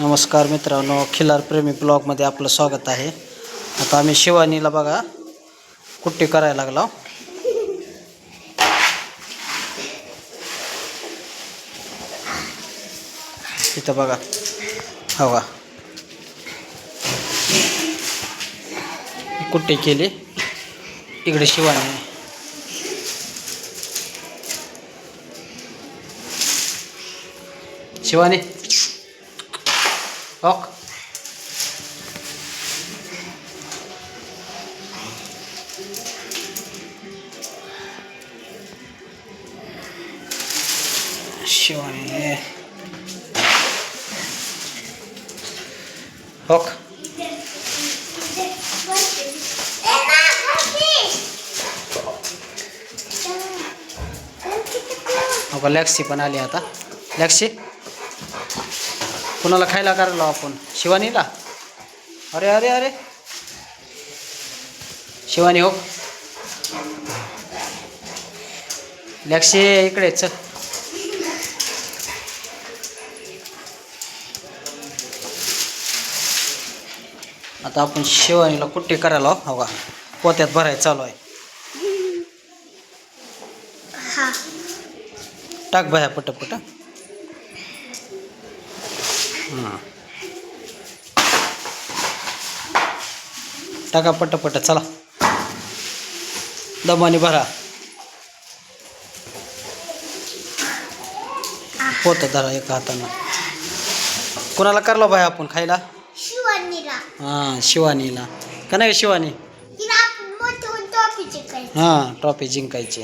नमस्कार मित्रांनो खिलार प्रेमी ब्लॉगमध्ये आपलं स्वागत आहे. आता आम्ही शिवानीला बघा कुट्टी करायला लागलो. इथं बघा हो का? कुट्टी केली. इकडे शिवानी. शिवानी शिवानी ओक हो लॅक्सी पण आली आता. लॅक्सी कुणाला खायला करायला आपण? शिवानीला? अरे अरे अरे. शिवानी हो. लॅक्सी इकडे चल. आता आपण शिवानीला कुट्टी करायला हो का? पोत्यात भरायचं चालू आहे. हा. टाक बाया पट पट टाका पट पट चला. दमाने भरा. पोत धरा एका हातानं. कोणाला करलो बाय आपण खायला? शिवानीला. हां शिवानीला. का नाही शिवानी? हां ट्रॉफी जिंकायची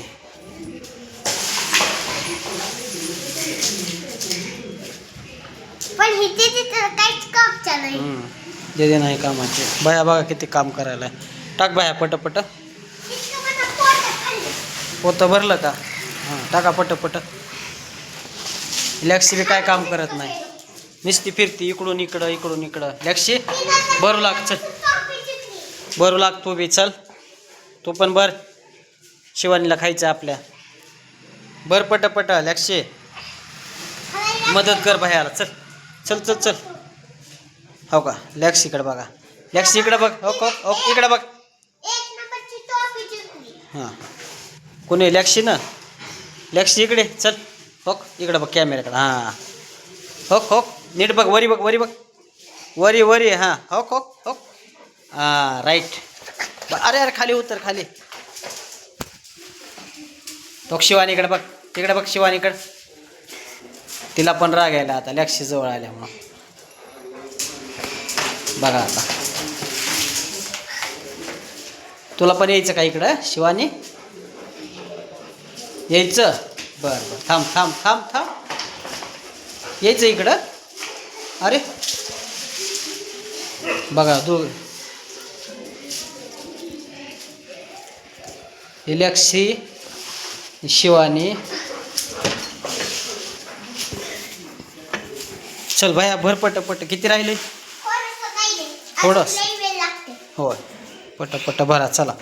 पण हे तिथे तर काहीच काम चालू आहे हम्म. जे जे नाही कामाचे. भया बघा किती काम करायला टाक भया पट पट इतकं पोतं भरलं का? हां टाका पट पट लॅक्सी बी काय काम करत नाही. नुसती फिरती इकडून इकडं इकडून इकडं. लॅक्सी भरू लाग चल. भरू लाग तू बी चल. तू पण भर. शिवानीला खायचं आपल्या. भर पट पट लॅक्सी मदत कर भयाला चल. चल चल चल. हो का? लॅक्स इकडे बघा. लॅक्स इकडे बघ. हो हो हो इकडे बघ. हां. कोणी लॅक्सी ना? लॅक्सी इकडे. चल. हो इकडे बघ कॅमेऱ्याकडे. हां. हो हो. नीट बघ. वरी बघ वरी बघ. वरी वरी. हां. हो हो हो. हां राईट अरे अरे खाली उतर खाली. तो शिवानीकडे बघ. तिकडे बघ शिवानीकडे तिला पण राग यायला आता लॅक्सी जवळ आल्यामुळं. बघा आता. तुला पण यायचं का इकडं शिवानी? यायचं? बरं बरं. थांब थांब थांब थांब. यायचं इकडं? अरे. बघा तू इलेक्सी शिवानी. चल भया भर पट किती राहिले? थोडस. होय. पट भरा चला.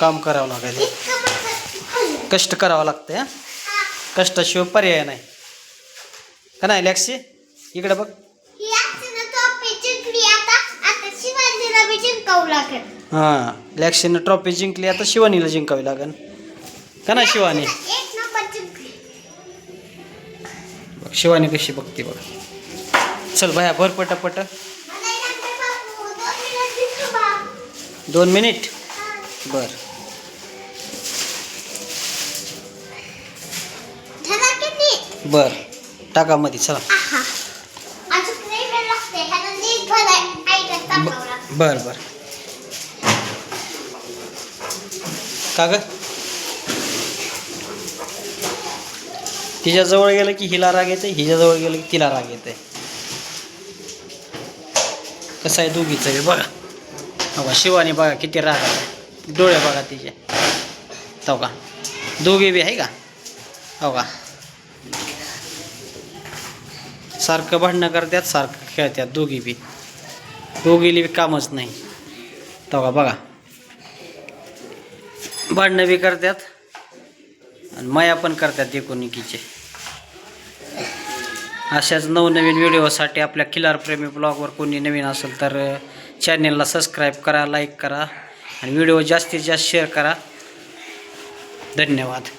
काम करावं लागेल कष्ट करावं लागतं कष्टाशिवाय पर्याय नाही. का नाही लॅक्सी इकडे बघ ही आजची टॉफी जिंकली आता आता शिवाजीला लागेल. हां लॅक्सीनं ट्रॉफी जिंकली आता शिवानीला जिंकावी लागेल. का नाही शिवानी? एक नंबर जिंकली. बघ शिवानी कशी बघते बघ. चल भया भर पट पट बापू दोन मिनिट जिंकू बा. दोन मिनिट. बर. किती बर. टाका मध्ये चला. आहा. अजून लई वेळ लागते ह्याला नीट भराय आईला टाकावं लागतं बर बर. का ग तिच्याजवळ गेलं की हिला राग येते हिच्याजवळ गेलं की तिला राग येते कसं आहे दोघीचं हे बघा. बघा शिवानी बघा किती राग आहे. डोळे बघा तिचे. तो का? दोघे बी आहे का? हो का? सारखं भांडणं करतात सारखं खेळतात दोघी बी. दोघीली बी कामच नाही. तो का? बघा. भांडणं बी करतात आणि माया पण करतात एकोणिकीचे. अशाच नवनवीन व्हिडिओसाठी आपल्या खिलार प्रेमी ब्लॉगवर कोणी नवीन असेल तर चॅनेलला सबस्क्राईब करा लाईक करा आणि व्हिडिओ जास्तीत जास्त शेअर करा. धन्यवाद.